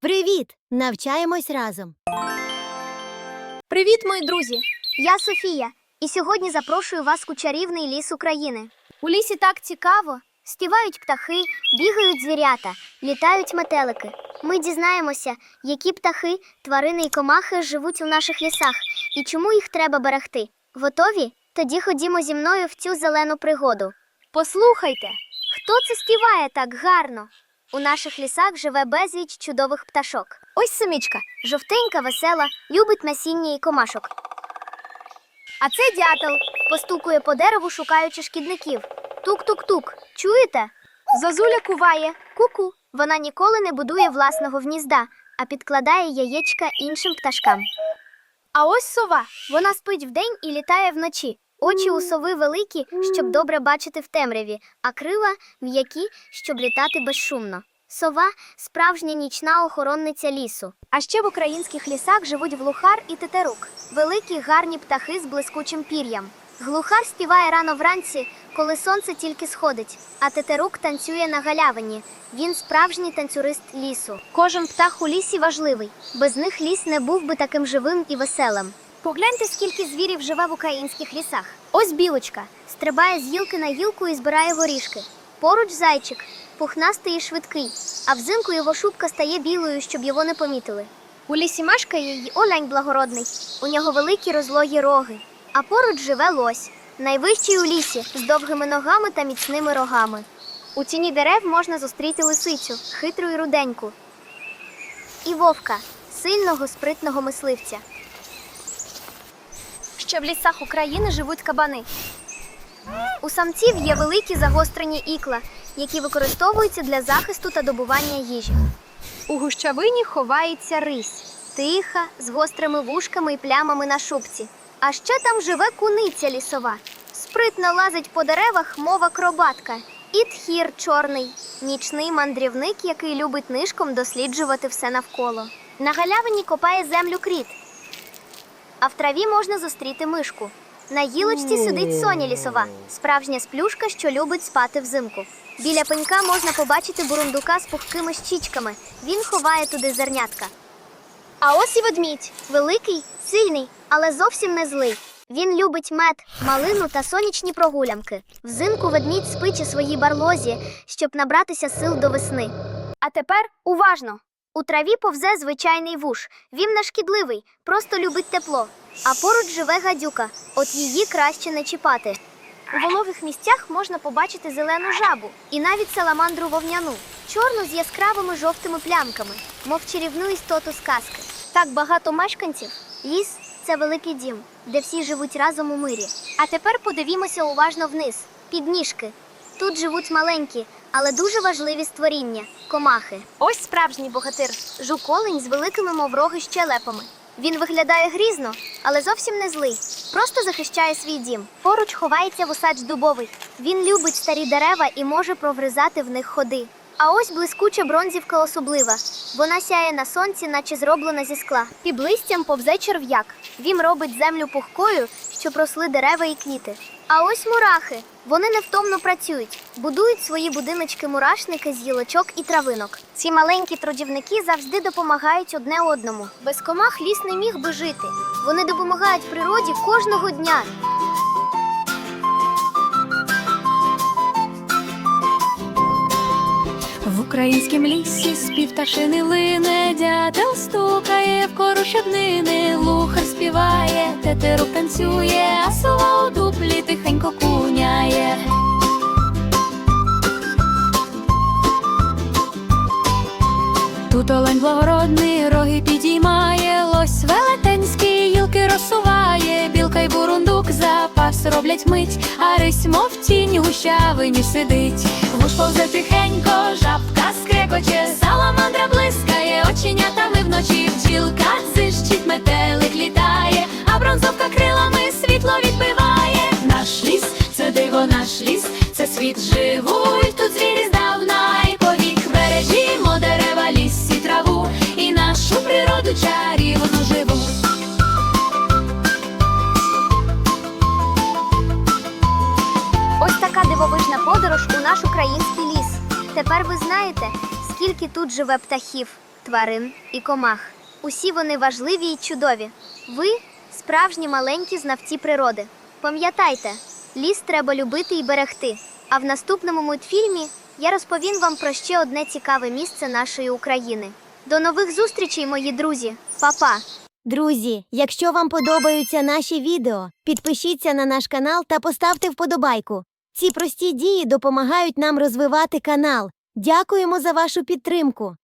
Привіт! Навчаємось разом. Привіт, мої друзі! Я Софія, і сьогодні запрошую вас у чарівний ліс України. У лісі так цікаво. Співають птахи, бігають звірята, літають метелики. Ми дізнаємося, які птахи, тварини і комахи живуть у наших лісах і чому їх треба берегти. Готові? Тоді ходімо зі мною в цю зелену пригоду. Послухайте, Хто це співає так гарно? У наших лісах живе безліч чудових пташок. Ось самічка, жовтенька, весела, любить насіння і комашок. А це дятел постукує по дереву, шукаючи шкідників. Тук-тук-тук. Чуєте? Зозуля куває. Ку-ку. Вона ніколи не будує власного гнізда, а підкладає яєчка іншим пташкам. А ось сова. Вона спить вдень і літає вночі. Очі у сови великі, щоб добре бачити в темряві, а крила м'які, щоб літати безшумно. Сова справжня нічна охоронниця лісу. А ще в українських лісах живуть глухар і тетерук великі гарні птахи з блискучим пір'ям. Глухар співає рано вранці, коли сонце тільки сходить, а тетерук танцює на галявині. Він справжній танцюрист лісу. Кожен птах у лісі важливий. Без них ліс не був би таким живим і веселим. Погляньте, скільки звірів живе в українських лісах. Ось білочка стрибає з гілки на гілку і збирає горішки. Поруч зайчик, пухнастий і швидкий, а взимку його шубка стає білою, щоб його не помітили. У лісі мешкає й олень благородний. У нього великі розлогі роги. А поруч живе лось, найвищий у лісі, з довгими ногами та міцними рогами. У тіні дерев можна зустріти лисицю, хитру і руденьку. І вовка, сильного спритного мисливця. Ще в лісах України живуть кабани. У самців є великі загострені ікла, які використовуються для захисту та добування їжі. У гущавині ховається рись, тиха, з гострими вушками і плямами на шубці. А ще там живе куниця лісова. Спритно лазить по деревах мова кробатка. І тхір чорний, нічний мандрівник, який любить нишком досліджувати все навколо. На галявині копає землю кріт, а в траві можна зустріти мишку. На гілочці сидить соня лісова, справжня сплюшка, що любить спати взимку. Біля пенька можна побачити бурундука з пухкими щічками. Він ховає туди зернятка. А ось і ведмідь великий, сильний, але зовсім не злий. Він любить мед, малину та сонячні прогулянки. Взимку ведмідь спить у своїй барлозі, щоб набратися сил до весни. А тепер уважно. У траві повзе звичайний вуш. Він не шкідливий, просто любить тепло. А поруч живе гадюка, от її краще не чіпати. У вологих місцях можна побачити зелену жабу і навіть саламандру вовняну, чорну з яскравими жовтими плямками, мов чарівну істоту з казки. Так багато мешканців. Ліс це великий дім, де всі живуть разом у мирі. А тепер подивімося уважно вниз, під ніжки. Тут живуть маленькі, але дуже важливі створіння комахи. Ось справжній богатир жуколень з великими мов роги щелепами. Він виглядає грізно, але зовсім не злий. Просто захищає свій дім. Поруч ховається вусач дубовий. Він любить старі дерева і може провризати в них ходи. А ось блискуча бронзівка особлива. Вона сяє на сонці, наче зроблена зі скла. Під листям повзе черв'як. Він робить землю пухкою, щоб росли дерева і квіти. А ось мурахи. Вони невтомно працюють, будують свої будиночки-мурашники з гілочок і травинок. Ці маленькі трудівники завжди допомагають одне одному. Без комах ліс не міг би жити. Вони допомагають природі кожного дня. В українськім лісі спів пташини лине, дятел стукає в кору щоднини, лухар співає, тетерук танцює, а сова тихенько куняє. Тут олень благородний роги підіймає, лось велетенський гілки розсуває, білка й бурундук запас роблять мить, а рись, мов тінь гущавині сидить. Вуш повзе тихенько, жабка скрекоче, саламандра блискає, оченятами вночі бджілка дзищить, метелик літає, а бронзовка крилами світло відбиває. Це наш ліс, це світ живуть, тут звірі здавна і повік бережімо дерева, ліс і траву, і нашу природу чарівну живу. Ось така дивовижна подорож у наш український ліс. Тепер ви знаєте, скільки тут живе птахів, тварин і комах. Усі вони важливі і чудові. Ви справжні маленькі знавці природи. Пам'ятайте, ліс треба любити і берегти. А в наступному мультфільмі я розповім вам про ще одне цікаве місце нашої України. До нових зустрічей, мої друзі, Па-па! Друзі, якщо вам подобаються наші відео, підпишіться на наш канал та поставте вподобайку. Ці прості дії допомагають нам розвивати канал. Дякуємо за вашу підтримку.